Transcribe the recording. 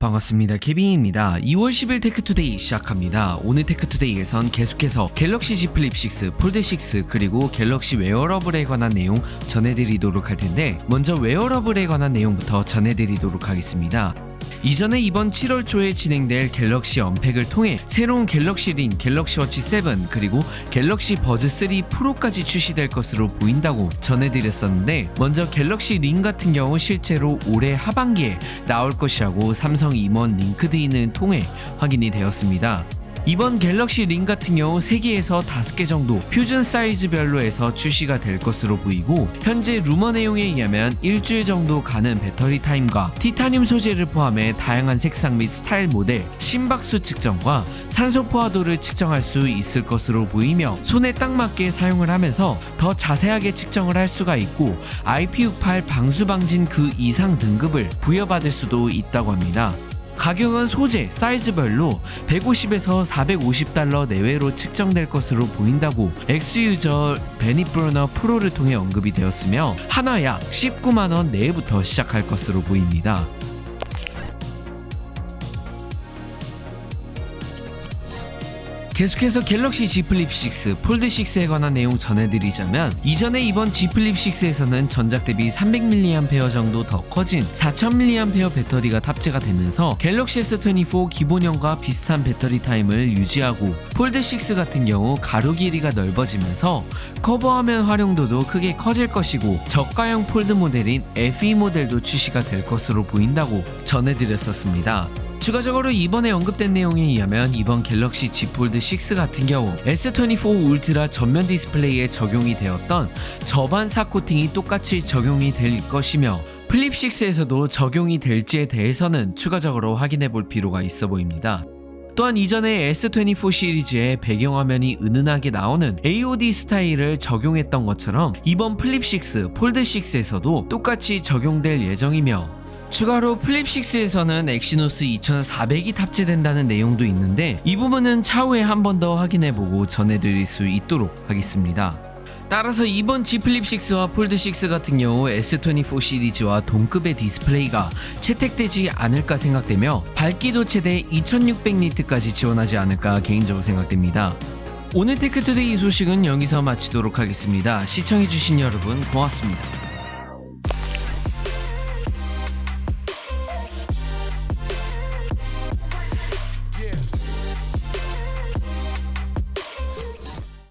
반갑습니다. 케빈입니다. 2월 10일 테크투데이 시작합니다. 오늘 테크투데이에선 계속해서 갤럭시 Z 플립 6, 폴드 6 그리고 갤럭시 웨어러블에 관한 내용 전해드리도록 할 텐데 먼저 웨어러블에 관한 내용부터 전해드리도록 하겠습니다. 이전에 이번 7월 초에 진행될 갤럭시 언팩을 통해 새로운 갤럭시 린, 갤럭시 워치 7 그리고 갤럭시 버즈 3 프로까지 출시될 것으로 보인다고 전해드렸었는데 먼저 갤럭시 린 같은 경우 실제로 올해 하반기에 나올 것이라고 삼성 임원 링크드인을 통해 확인이 되었습니다. 이번 갤럭시 링 같은 경우 3개에서 5개 정도 표준 사이즈별로 해서 출시가 될 것으로 보이고 현재 루머 내용에 의하면 일주일 정도 가는 배터리 타임과 티타늄 소재를 포함해 다양한 색상 및 스타일 모델, 심박수 측정과 산소 포화도를 측정할 수 있을 것으로 보이며 손에 딱 맞게 사용을 하면서 더 자세하게 측정을 할 수가 있고 IP68 방수 방진 그 이상 등급을 부여받을 수도 있다고 합니다. 가격은 소재, 사이즈별로 150에서 450달러 내외로 측정될 것으로 보인다고 엑스 유저 베니 브루너 프로를 통해 언급이 되었으며 하나 약 19만원 내외부터 시작할 것으로 보입니다. 계속해서 갤럭시 Z 플립 6, 폴드 6에 관한 내용 전해드리자면 이전에 이번 Z 플립 6에서는 전작 대비 300mAh 정도 더 커진 4000mAh 배터리가 탑재가 되면서 갤럭시 S24 기본형과 비슷한 배터리 타임을 유지하고 폴드 6 같은 경우 가로 길이가 넓어지면서 커버화면 활용도도 크게 커질 것이고 저가형 폴드 모델인 FE 모델도 출시가 될 것으로 보인다고 전해드렸었습니다. 추가적으로 이번에 언급된 내용에 의하면 이번 갤럭시 Z 폴드 6 같은 경우 S24 울트라 전면 디스플레이에 적용이 되었던 저반 사 코팅이 똑같이 적용이 될 것이며 플립 6에서도 적용이 될지에 대해서는 추가적으로 확인해 볼 필요가 있어 보입니다. 또한 이전에 S24 시리즈의 배경화면이 은은하게 나오는 AOD 스타일을 적용했던 것처럼 이번 플립 6, 폴드 6에서도 똑같이 적용될 예정이며 추가로 플립 6에서는 엑시노스 2400이 탑재된다는 내용도 있는데 이 부분은 차후에 한 번 더 확인해보고 전해드릴 수 있도록 하겠습니다. 따라서 이번 G 플립 6와 폴드 6 같은 경우 S24 시리즈와 동급의 디스플레이가 채택되지 않을까 생각되며 밝기도 최대 2600니트까지 지원하지 않을까 개인적으로 생각됩니다. 오늘 테크투데이 소식은 여기서 마치도록 하겠습니다. 시청해주신 여러분 고맙습니다.